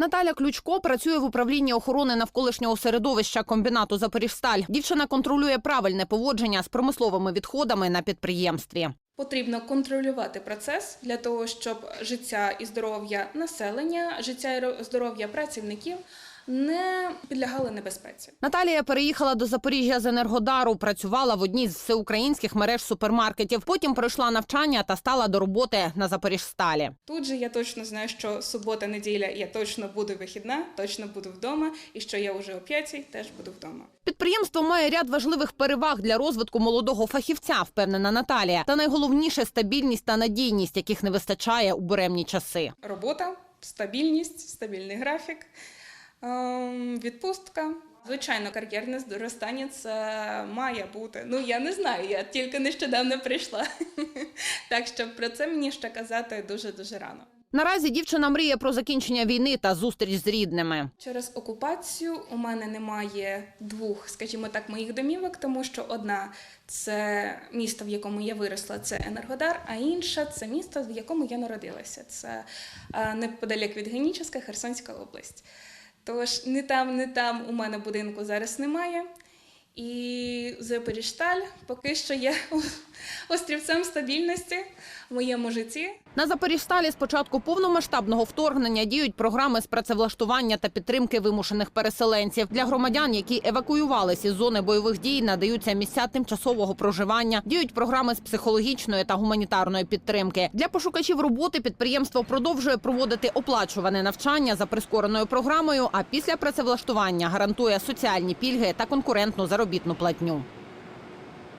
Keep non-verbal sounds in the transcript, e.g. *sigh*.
Наталя Ключко працює в управлінні охорони навколишнього середовища комбінату Запоріжсталь. Дівчина контролює правильне поводження з промисловими відходами на підприємстві. Потрібно контролювати процес для того, щоб життя і здоров'я населення, життя і ро- здоров'я працівників не підлягали небезпеці. Наталія переїхала до Запоріжжя з Енергодару, працювала в одній з всеукраїнських мереж супермаркетів. Потім пройшла навчання та стала до роботи на Запоріжсталі. Тут же я точно знаю, що субота, неділя я точно буду вихідна, точно буду вдома, і що я вже о п'ятій теж буду вдома. Підприємство має ряд важливих переваг для розвитку молодого фахівця, впевнена Наталія. Та найголовніше стабільність та надійність, яких не вистачає у буремні часи. Робота, стабільність, стабільний графік, відпустка. Звичайно, кар'єрне зростання це має бути. Ну я не знаю, я тільки нещодавно прийшла. *laughs* Так що про це мені ще казати дуже дуже рано. Наразі дівчина мріє про закінчення війни та зустріч з рідними. Через окупацію у мене немає двох, скажімо так, моїх домівок, тому що одна це місто, в якому я виросла, це Енергодар, а інша це місто, в якому я народилася. Це е, неподалік від Геніческа, Херсонська область. Тож не там, не там у мене будинку зараз немає. І Запоріжсталь поки що є *laughs* острівцем стабільності в моєму житті. На Запоріжсталі з початку повномасштабного вторгнення діють програми з працевлаштування та підтримки вимушених переселенців. Для громадян, які евакуювалися із зони бойових дій, надаються місця тимчасового проживання. Діють програми з психологічної та гуманітарної підтримки. Для пошукачів роботи підприємство продовжує проводити оплачуване навчання за прискореною програмою. А після працевлаштування гарантує соціальні пільги та конкурентну заробітну платню.